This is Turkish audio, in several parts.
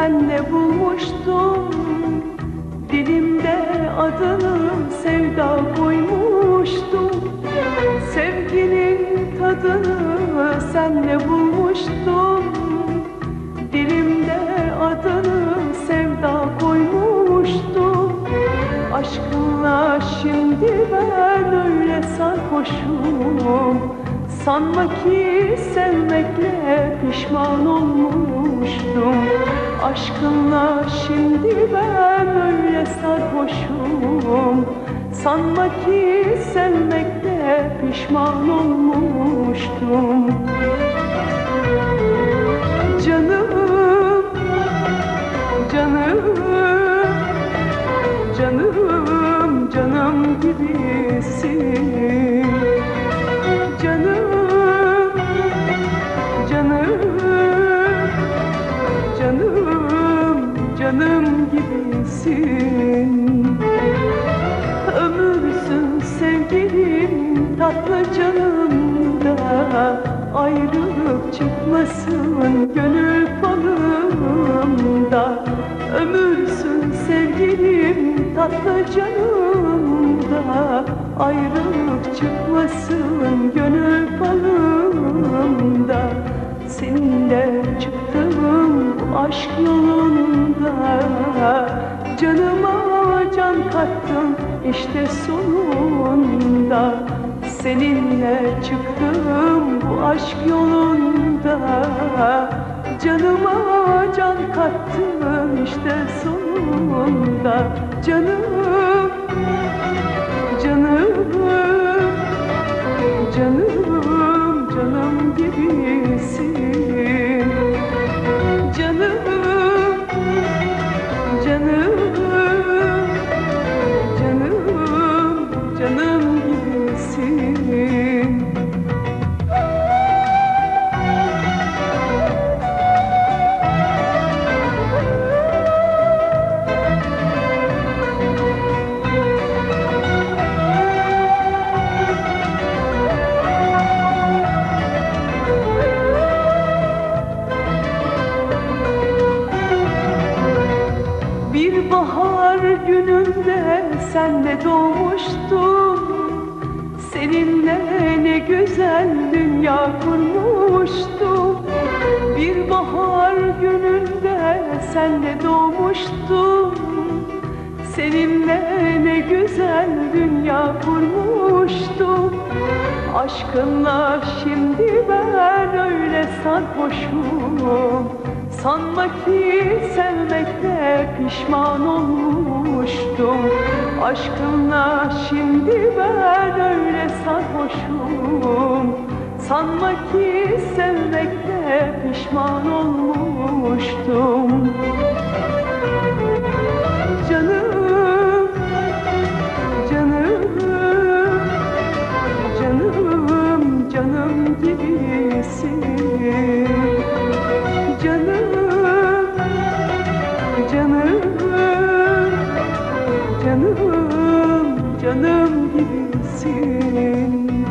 Senle bulmuştum Dilimde adını sevda koymuştum Sevginin tadını senle bulmuştum Dilimde adını sevda koymuştum Aşkınla şimdi ben öyle sarhoşum. Sanma ki sevmekle pişman olmuştum Aşkınla şimdi ben öyle sarhoşum. Sanma ki sevmekle pişman olmuştum canım gibisin. Ömürsün sevgilim tatlı canımda Ayrılıp çıkmasın gönül falımda Ömürsün sevgilim tatlı canımda Ayrılıp çıkmasın gönül falımda Seninle çıktım bu aşk yolunda can kattım işte sonunda Seninle çıktım bu aşk yolunda. Canıma can kattım işte sonunda canım, senle doğmuştum Seninle ne güzel dünya kurmuştum. Bir bahar gününde senle doğmuştum Seninle ne güzel dünya kurmuştum. Aşkınla şimdi ben öyle sarhoşum Sanma ki sevmekte pişman olmuştum. Aşkınla şimdi ben öyle sarhoşum. Sanma ki sevmekte pişman olmuştum canım, gibisin.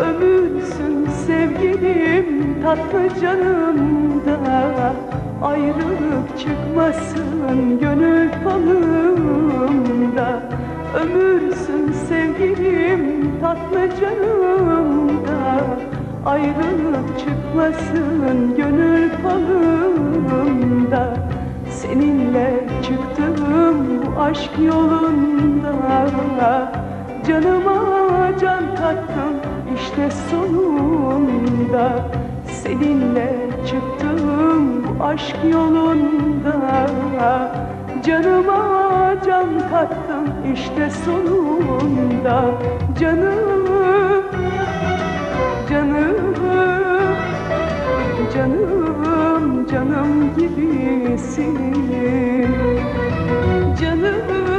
Ömürsün sevgilim tatlı canımda Ayrılıp çıkmasın gönül falımda. Ömürsün sevgilim tatlı canımda Ayrılıp çıkmasın gönül falımda. Seninle çıktım bu aşk yolunda Canıma can kattım işte sonunda. Seninle çıktım bu aşk yolunda Canıma can kattım işte sonunda. Canım, canım, canım, canım gibisin Canım,